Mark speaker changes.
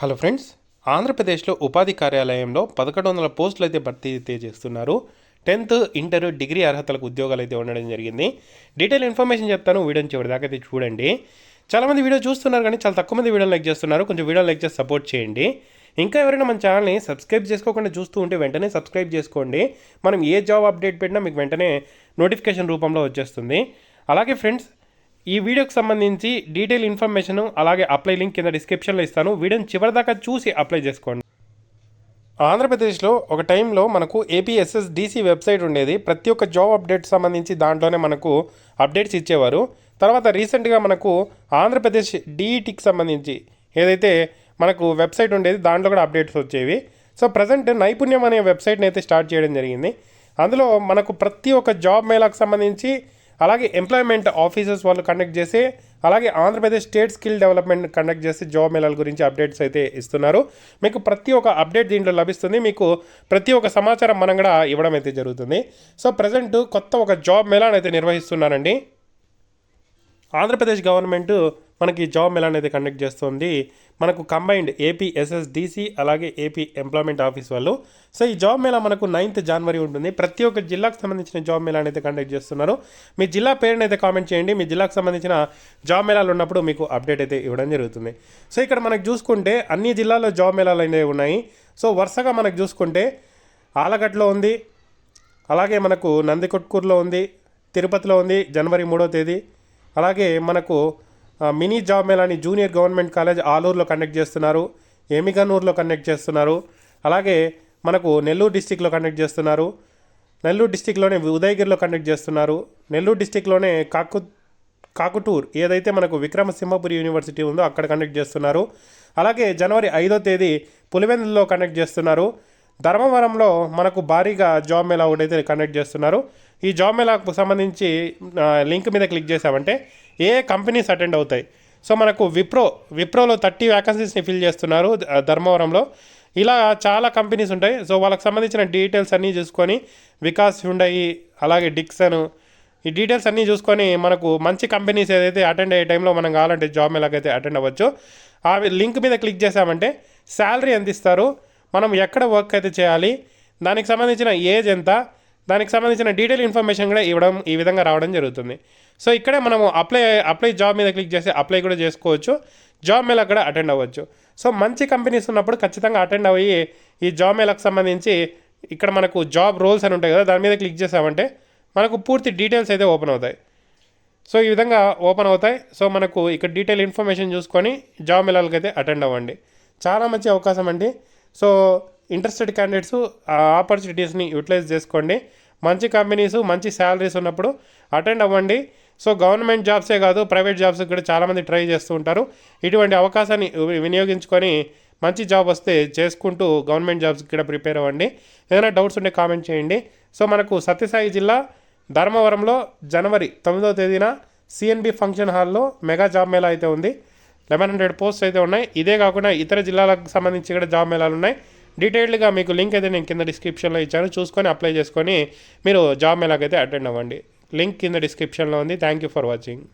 Speaker 1: Hello friends ఆంధ్రప్రదేశ్లో ఉపాధి కార్యాలయంలో పదకొండు వందల పోస్టులు అయితే భర్తీ అయితే చేస్తున్నారు. టెన్త్ ఇంటర్ డిగ్రీ అర్హతలకు ఉద్యోగాలు అయితే ఉండడం జరిగింది. డీటెయిల్ ఇన్ఫర్మేషన్ చెప్తాను వీడియోని చివరి దాకా అయితే చూడండి. చాలామంది వీడియో చూస్తున్నారు కానీ చాలా తక్కువ మంది వీడియో లైక్ చేస్తున్నారు. కొంచెం వీడియో లైక్ చేసి సపోర్ట్ చేయండి. ఇంకా ఎవరైనా మన ఛానల్ని సబ్స్క్రైబ్ చేసుకోకుండా చూస్తూ ఉంటే వెంటనే సబ్స్క్రైబ్ చేసుకోండి. మనం ఏ జాబ్ అప్డేట్ పెట్టినా మీకు వెంటనే నోటిఫికేషన్ రూపంలో వచ్చేస్తుంది. అలాగే ఫ్రెండ్స్ ఈ వీడియోకి సంబంధించి డీటెయిల్ ఇన్ఫర్మేషన్ అలాగే అప్లై లింక్ కింద డిస్క్రిప్షన్లో ఇస్తాను. వీడియోని చివరిదాకా చూసి అప్లై చేసుకోండి. ఆంధ్రప్రదేశ్లో ఒక టైంలో మనకు ఏపీఎస్ఎస్ డీసీ వెబ్సైట్ ఉండేది. ప్రతి ఒక్క జాబ్ అప్డేట్ సంబంధించి దాంట్లోనే మనకు అప్డేట్స్ ఇచ్చేవారు. తర్వాత రీసెంట్గా మనకు ఆంధ్రప్రదేశ్ డిఈటికి సంబంధించి ఏదైతే మనకు వెబ్సైట్ ఉండేది దాంట్లో కూడా అప్డేట్స్ వచ్చేవి. సో ప్రజెంట్ నైపుణ్యం అనే వెబ్సైట్ని అయితే స్టార్ట్ చేయడం జరిగింది. అందులో మనకు ప్రతి ఒక్క జాబ్ మేళాకు సంబంధించి అలాగే ఎంప్లాయ్మెంట్ ఆఫీసర్స్ వాళ్ళు కండక్ట్ చేసి అలాగే Andhra Pradesh state skill development conduct చేసి జాబ్ మేళాల గురించి అప్డేట్స్ అయితే ఇస్తున్నారు. మీకు ప్రతి ఒక్క అప్డేట్ దీంట్లో లభిస్తుంది. మీకు ప్రతి ఒక్క సమాచారం మనం కూడా ఇవ్వడం అయితే జరుగుతుంది. సో ప్రజెంట్ కొత్త ఒక జాబ్ మేళాను అయితే నిర్వహిస్తున్నారండి. ఆంధ్రప్రదేశ్ గవర్నమెంట్ మనకి జాబ్ మేళాని అనేది కండక్ట్ చేస్తుంది. మనకు కంబైన్డ్ ఏపీ ఎస్ఎస్డిసి అలాగే ఏపీ ఎంప్లాయ్మెంట్ ఆఫీస్ వాళ్ళు. సో ఈ జాబ్ మేళా మనకు నైన్త్ జనవరి ఉంటుంది. ప్రతి ఒక్క జిల్లాకు సంబంధించిన జాబ్ మేళాని అనేది కండక్ట్ చేస్తున్నారు. మీ జిల్లా పేరుని అయితే కామెంట్ చేయండి. మీ జిల్లాకు సంబంధించిన జాబ్ మేళాలు ఉన్నప్పుడు మీకు అప్డేట్ అయితే ఇవ్వడం జరుగుతుంది. సో ఇక్కడ మనకు చూసుకుంటే అన్ని జిల్లాల్లో జాబ్ మేళాలు అనేవి ఉన్నాయి. సో వరుసగా మనకు చూసుకుంటే ఆలగడ్లో ఉంది. అలాగే మనకు నందికొట్కూరులో ఉంది. తిరుపతిలో ఉంది. జనవరి మూడో తేదీ. అలాగే మనకు మినీ జాబ్ మేళాని జూనియర్ గవర్నమెంట్ కాలేజ్ ఆలూరులో కండక్ట్ చేస్తున్నారు. ఎమిగనూరులో కండక్ట్ చేస్తున్నారు. అలాగే మనకు నెల్లూరు డిస్టిక్లో కండక్ట్ చేస్తున్నారు. నెల్లూరు డిస్టిక్లోనే ఉదయగిరిలో కండక్ట్ చేస్తున్నారు. నెల్లూరు డిస్టిక్లోనే కాకు కాకుటూర్ ఏదైతే మనకు విక్రమసింహపురి యూనివర్సిటీ ఉందో అక్కడ కండక్ట్ చేస్తున్నారు. అలాగే జనవరి ఐదో తేదీ పులివెందులో కండక్ట్ చేస్తున్నారు. ధర్మవరంలో మనకు భారీగా జాబ్ మేళా ఒకటైతే కండక్ట్ చేస్తున్నారు. ఈ జాబ్ మేళాకు సంబంధించి లింక్ మీద క్లిక్ చేసామంటే ఏ కంపెనీస్ అటెండ్ అవుతాయి. సో మనకు విప్రో విప్రోలో థర్టీ వ్యాకన్సీస్ని ఫిల్ చేస్తున్నారు ధర్మవరంలో. ఇలా చాలా కంపెనీస్ ఉంటాయి. సో వాళ్ళకి సంబంధించిన డీటెయిల్స్ అన్నీ చూసుకొని వికాస్ హుండయి అలాగే డిక్సన్ ఈ డీటెయిల్స్ అన్నీ చూసుకొని మనకు మంచి కంపెనీస్ ఏదైతే అటెండ్ అయ్యే టైంలో మనం కావాలంటే జాబ్ ఎలాగైతే అటెండ్ అవ్వచ్చు. ఆ లింక్ మీద క్లిక్ చేసామంటే శాలరీ ఎంత ఇస్తారు? మనం ఎక్కడ వర్క్ అయితే చేయాలి దానికి సంబంధించిన ఏజ్ ఎంత దానికి సంబంధించిన డీటెయిల్ ఇన్ఫర్మేషన్ కూడా ఇవ్వడం ఈ విధంగా రావడం జరుగుతుంది. సో ఇక్కడే మనము అప్లై అప్లై జాబ్ మీద క్లిక్ చేసి అప్లై కూడా చేసుకోవచ్చు. జాబ్ మేళ కూడా అటెండ్ అవ్వచ్చు. సో మంచి కంపెనీస్ ఉన్నప్పుడు ఖచ్చితంగా అటెండ్ అయ్యి ఈ జాబ్ మేళకు సంబంధించి ఇక్కడ మనకు జాబ్ రోల్స్ అని ఉంటాయి కదా దాని మీద క్లిక్ చేసామంటే మనకు పూర్తి డీటెయిల్స్ అయితే ఓపెన్ అవుతాయి. సో ఈ విధంగా ఓపెన్ అవుతాయి. సో మనకు ఇక్కడ డీటెయిల్ ఇన్ఫర్మేషన్ చూసుకొని జాబ్ మేళాలకైతే అయితే అటెండ్ అవ్వండి. చాలా మంచి అవకాశం అండి. సో ఇంట్రెస్టెడ్ క్యాండిడేట్స్ ఆ ఆపర్చునిటీస్ని యూటిలైజ్ చేసుకోండి. మంచి కంపెనీస్ మంచి శాలరీస్ ఉన్నప్పుడు అటెండ్ అవ్వండి. సో గవర్నమెంట్ జాబ్సే కాదు ప్రైవేట్ జాబ్స్ కూడా చాలామంది ట్రై చేస్తూ ఉంటారు. ఇటువంటి అవకాశాన్ని వినియోగించుకొని మంచి జాబ్ వస్తే చేసుకుంటూ గవర్నమెంట్ జాబ్స్ కూడా ప్రిపేర్ అవ్వండి. ఏదైనా డౌట్స్ ఉంటే కామెంట్ చేయండి. సో మనకు సత్యసాయి జిల్లా ధర్మవరంలో జనవరి తొమ్మిదవ తేదీన సిఎన్బి ఫంక్షన్ హాల్లో మెగా జాబ్ మేళా అయితే ఉంది. లెవెన్ హండ్రెడ్ పోస్ట్ అయితే ఉన్నాయి. ఇదే కాకుండా ఇతర జిల్లాలకు సంబంధించి కూడా జాబ్ మేళాలు ఉన్నాయి. డీటెయిల్డ్గా మీకు లింక్ అయితే నేను కింద డిస్క్రిప్షన్లో ఇచ్చాను. చూసుకొని అప్లై చేసుకొని మీరు జాబ్ మేళాకైతే అటెండ్ అవ్వండి. లింక్ కింద డిస్క్రిప్షన్లో ఉంది. Thank you for watching.